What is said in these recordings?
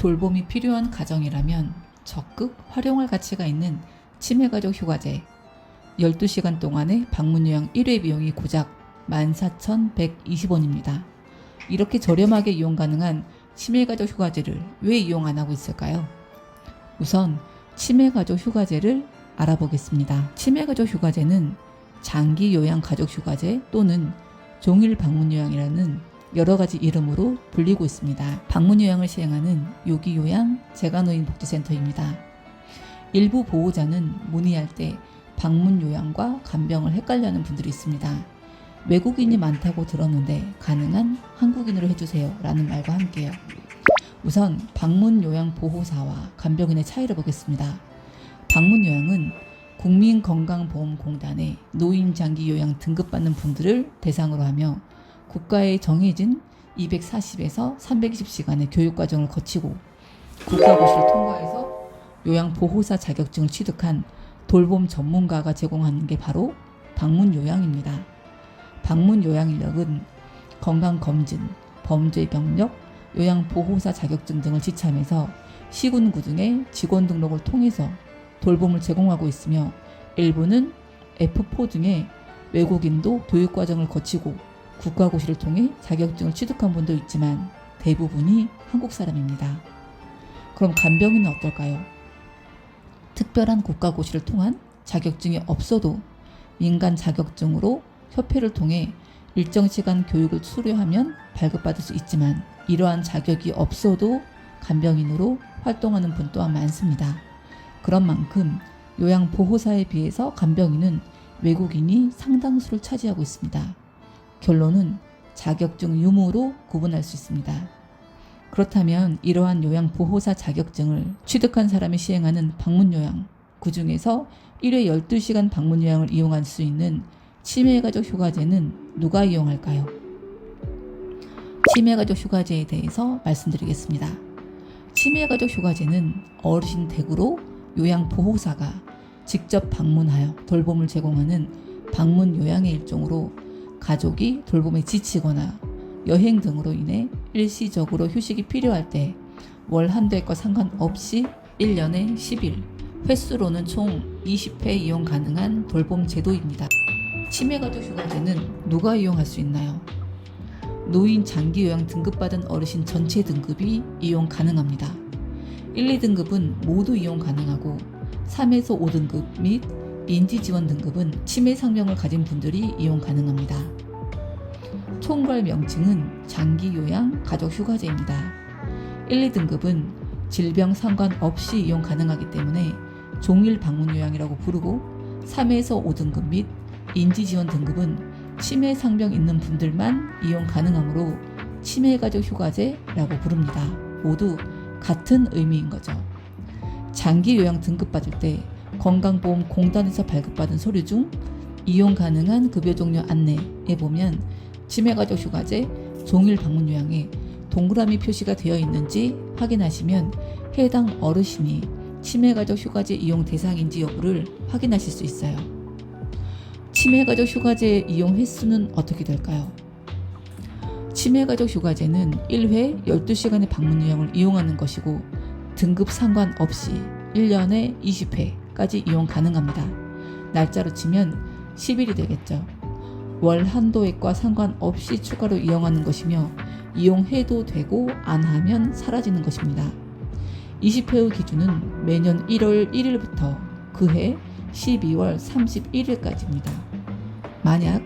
돌봄이 필요한 가정이라면 적극 활용할 가치가 있는 치매가족 휴가제 12시간 동안의 방문 요양 1회 비용이 고작 14,120원입니다. 이렇게 저렴하게 이용 가능한 치매가족 휴가제를 왜 이용 안 하고 있을까요? 우선 치매가족 휴가제를 알아보겠습니다. 치매가족 휴가제는 장기 요양 가족 휴가제 또는 종일 방문 요양이라는 여러 가지 이름으로 불리고 있습니다. 방문 요양을 시행하는 요기 요양 재가노인 복지센터입니다. 일부 보호자는 문의할 때 방문 요양과 간병을 헷갈려하는 분들이 있습니다. 외국인이 많다고 들었는데 가능한 한국인으로 해주세요 라는 말과 함께요. 우선 방문 요양 보호사와 간병인의 차이를 보겠습니다. 방문 요양은 국민건강보험공단의 노인 장기 요양 등급받는 분들을 대상으로 하며 국가에 정해진 240에서 320시간의 교육 과정을 거치고 국가고시를 통과해서 요양 보호사 자격증을 취득한 돌봄 전문가가 제공하는 게 바로 방문 요양입니다. 방문 요양 인력은 건강 검진, 범죄 병력, 요양 보호사 자격증 등을 지참해서 시군구 등의 직원 등록을 통해서 돌봄을 제공하고 있으며 일부는 F4 등의 외국인도 교육 과정을 거치고 국가고시를 통해 자격증을 취득한 분도 있지만 대부분이 한국 사람입니다. 그럼 간병인은 어떨까요? 특별한 국가고시를 통한 자격증이 없어도 민간 자격증으로 협회를 통해 일정 시간 교육을 수료하면 발급받을 수 있지만 이러한 자격이 없어도 간병인으로 활동하는 분 또한 많습니다. 그런 만큼 요양보호사에 비해서 간병인은 외국인이 상당수를 차지하고 있습니다. 결론은 자격증 유무로 구분할 수 있습니다. 그렇다면 이러한 요양 보호사 자격증을 취득한 사람이 시행하는 방문 요양, 그 중에서 1회 12시간 방문 요양을 이용할 수 있는 치매가족 휴가제는 누가 이용할까요? 치매가족 휴가제에 대해서 말씀드리겠습니다. 치매가족 휴가제는 어르신 댁으로 요양보호사가 직접 방문하여 돌봄을 제공하는 방문 요양의 일종으로 가족이 돌봄에 지치거나 여행 등으로 인해 일시적으로 휴식이 필요할 때 월 한도 액과 상관없이 1년에 10일, 횟수로는 총 20회 이용 가능한 돌봄 제도입니다. 치매가족 휴가제는 누가 이용할 수 있나요? 노인 장기 요양 등급받은 어르신 전체 등급이 이용 가능합니다. 1, 2등급은 모두 이용 가능하고 3에서 5등급 및 인지 지원 등급은 치매 상병을 가진 분들이 이용 가능합니다. 총괄 명칭은 장기 요양 가족 휴가제입니다. 1, 2등급은 질병 상관없이 이용 가능하기 때문에 종일 방문 요양이라고 부르고 3에서 5등급 및 인지 지원 등급은 치매 상병 있는 분들만 이용 가능하므로 치매 가족 휴가제라고 부릅니다. 모두 같은 의미인 거죠. 장기 요양 등급 받을 때 건강보험공단에서 발급받은 서류 중 이용 가능한 급여 종류 안내에 보면 치매가족 휴가제 종일 방문 요양에 동그라미 표시가 되어 있는지 확인하시면 해당 어르신이 치매가족 휴가제 이용 대상인지 여부를 확인하실 수 있어요. 치매가족 휴가제 이용 횟수는 어떻게 될까요? 치매가족 휴가제는 1회 12시간의 방문 요양을 이용하는 것이고 등급 상관없이 1년에 20회 까지 이용 가능합니다. 날짜로 치면 10일이 되겠죠. 월 한도액과 상관없이 추가로 이용하는 것이며 이용해도 되고 안 하면 사라지는 것입니다. 20회 후 기준은 매년 1월 1일부터 그해 12월 31일까지입니다. 만약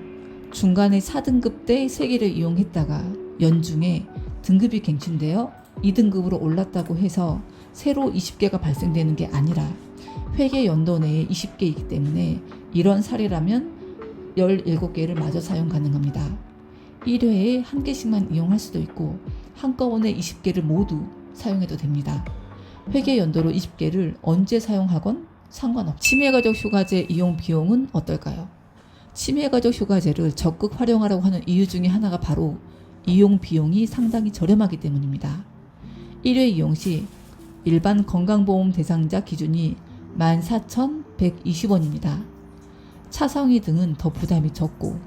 중간에 4등급 때 3개를 이용했다가 연중에 등급이 갱신되어 2등급으로 올랐다고 해서 새로 20개가 발생되는 게 아니라 회계 연도 내에 20개이기 때문에 이런 사례라면 17개를 마저 사용 가능합니다. 1회에 한 개씩만 이용할 수도 있고 한꺼번에 20개를 모두 사용해도 됩니다. 회계 연도로 20개를 언제 사용하건 상관없. 치매가족 휴가제 이용 비용은 어떨까요? 치매가족 휴가제를 적극 활용하라고 하는 이유 중에 하나가 바로 이용 비용이 상당히 저렴하기 때문입니다. 1회 이용 시 일반 건강보험 대상자 기준이 14,120원입니다. 차상위 등은 더 부담이 적고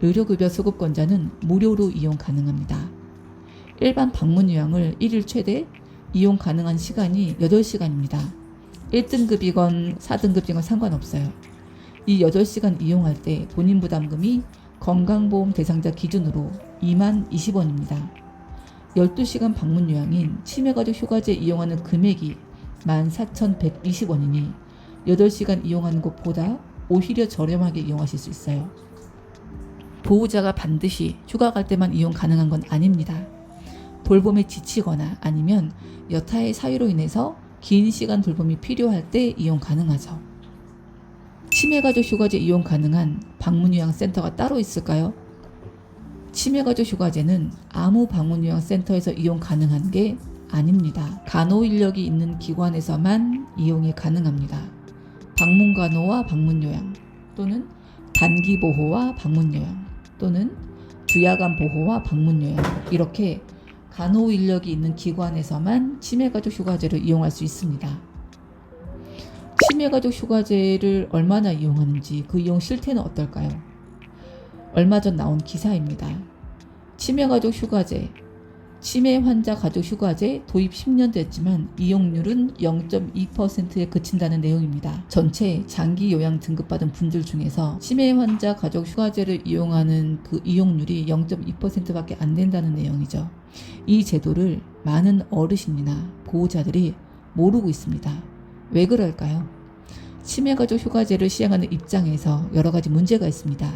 의료급여 수급권자는 무료로 이용 가능합니다. 일반 방문 요양을 1일 최대 이용 가능한 시간이 8시간입니다. 1등급이건 4등급이건 상관없어요. 이 8시간 이용할 때 본인 부담금이 건강보험 대상자 기준으로 2만 20원입니다. 12시간 방문 요양인 치매가족 휴가제 이용하는 금액이 14,120원이니 8시간 이용하는 것보다 오히려 저렴하게 이용하실 수 있어요. 보호자가 반드시 휴가 갈 때만 이용 가능한 건 아닙니다. 돌봄에 지치거나 아니면 여타의 사유로 인해서 긴 시간 돌봄이 필요할 때 이용 가능하죠. 치매가족 휴가제 이용 가능한 방문요양센터가 따로 있을까요? 치매가족 휴가제는 아무 방문요양센터에서 이용 가능한 게 아닙니다. 간호 인력이 있는 기관에서만 이용이 가능합니다. 방문 간호와 방문 요양 또는 단기 보호와 방문 요양 또는 주야간 보호와 방문 요양 이렇게 간호 인력이 있는 기관에서만 치매가족 휴가제를 이용할 수 있습니다. 치매가족 휴가제를 얼마나 이용하는지 그 이용 실태는 어떨까요? 얼마 전 나온 기사입니다. 치매가족 휴가제, 치매 환자 가족 휴가제 도입 10년 됐지만 이용률은 0.2%에 그친다는 내용입니다. 전체 장기 요양 등급받은 분들 중에서 치매 환자 가족 휴가제를 이용하는 그 이용률이 0.2%밖에 안 된다는 내용이죠. 이 제도를 많은 어르신이나 보호자들이 모르고 있습니다. 왜 그럴까요? 치매 가족 휴가제를 시행하는 입장에서 여러 가지 문제가 있습니다.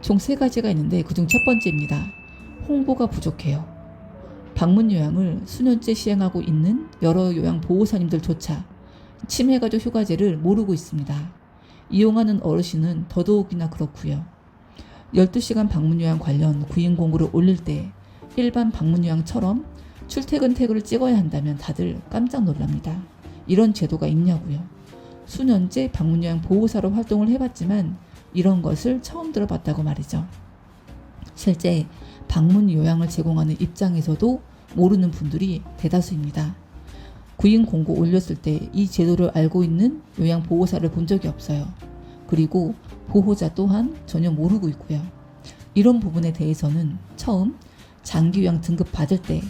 총 세 가지가 있는데 그중 첫 번째입니다. 홍보가 부족해요. 방문 요양을 수년째 시행하고 있는 여러 요양 보호사님들조차 치매가족 휴가제를 모르고 있습니다. 이용하는 어르신은 더더욱이나 그렇고요. 12시간 방문 요양 관련 구인 공고를 올릴 때 일반 방문 요양처럼 출퇴근 태그를 찍어야 한다면 다들 깜짝 놀랍니다. 이런 제도가 있냐고요. 수년째 방문 요양 보호사로 활동을 해봤지만 이런 것을 처음 들어봤다고 말이죠. 실제 방문 요양을 제공하는 입장에서도 모르는 분들이 대다수입니다. 구인 공고 올렸을 때 이 제도를 알고 있는 요양 보호사를 본 적이 없어요. 그리고 보호자 또한 전혀 모르고 있고요. 이런 부분에 대해서는 처음 장기 요양 등급 받을 때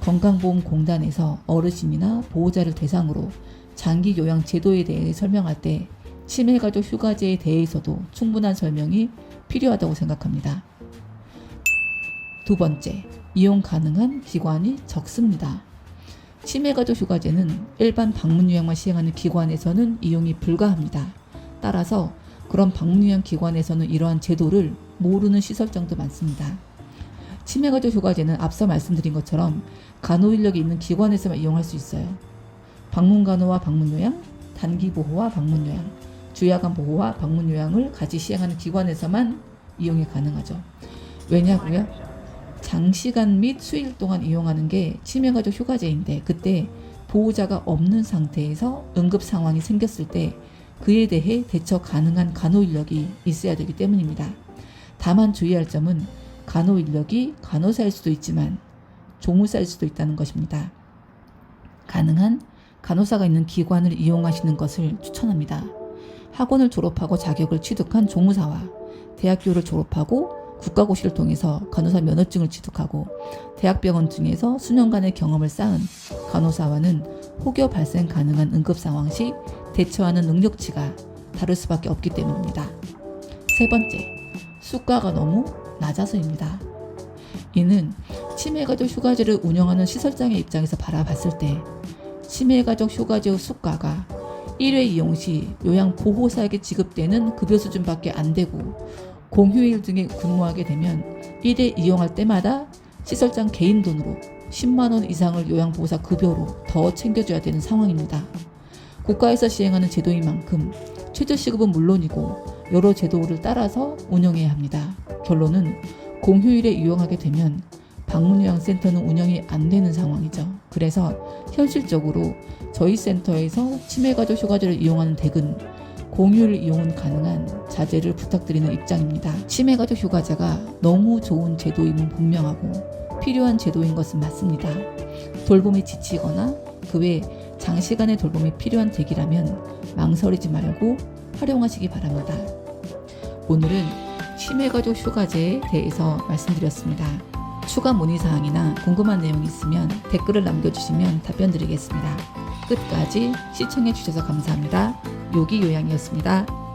건강보험공단에서 어르신이나 보호자를 대상으로 장기 요양 제도에 대해 설명할 때 치매가족 휴가제에 대해서도 충분한 설명이 필요하다고 생각합니다. 두 번째, 이용 가능한 기관이 적습니다. 치매가족 휴가제는 일반 방문 요양만 시행하는 기관에서는 이용이 불가합니다. 따라서 그런 방문 요양 기관에서는 이러한 제도를 모르는 시설장도 많습니다. 치매가족 휴가제는 앞서 말씀드린 것처럼 간호 인력이 있는 기관에서만 이용할 수 있어요. 방문 간호와 방문 요양, 단기 보호와 방문 요양, 주야간 보호와 방문 요양을 같이 시행하는 기관에서만 이용이 가능하죠. 왜냐고요? 장시간 및 수일 동안 이용하는 게 치매가족 휴가제인데 그때 보호자가 없는 상태에서 응급 상황이 생겼을 때 그에 대해 대처 가능한 간호 인력이 있어야 되기 때문입니다. 다만 주의할 점은 간호 인력이 간호사일 수도 있지만 조무사일 수도 있다는 것입니다. 가능한 간호사가 있는 기관을 이용하시는 것을 추천합니다. 학원을 졸업하고 자격을 취득한 조무사와 대학교를 졸업하고 국가고시를 통해서 간호사 면허증을 취득하고 대학병원 등에서 수년간의 경험을 쌓은 간호사와는 혹여 발생 가능한 응급 상황 시 대처하는 능력치가 다를 수밖에 없기 때문입니다. 세 번째, 수가가 너무 낮아서입니다. 이는 치매가족 휴가제를 운영하는 시설장의 입장에서 바라봤을 때 치매가족 휴가제의 수가가 1회 이용 시 요양 보호사에게 지급되는 급여 수준밖에 안 되고 공휴일 등에 근무하게 되면 1회 이용할 때마다 시설장 개인 돈으로 10만원 이상을 요양보호사 급여로 더 챙겨줘야 되는 상황입니다. 국가에서 시행하는 제도인 만큼 최저시급은 물론이고 여러 제도를 따라서 운영해야 합니다. 결론은 공휴일에 이용하게 되면 방문요양센터는 운영이 안 되는 상황이죠. 그래서 현실적으로 저희 센터에서 치매가족 휴가제를 이용하는 댁은 공휴일 이용은 가능한 자제를 부탁드리는 입장입니다. 치매가족 휴가제가 너무 좋은 제도임은 분명하고 필요한 제도인 것은 맞습니다. 돌봄에 지치거나 그 외 장시간의 돌봄이 필요한 댁이라면 망설이지 말고 활용하시기 바랍니다. 오늘은 치매가족 휴가제에 대해서 말씀드렸습니다. 추가 문의사항이나 궁금한 내용이 있으면 댓글을 남겨주시면 답변 드리겠습니다. 끝까지 시청해주셔서 감사합니다. 요기 요양이었습니다.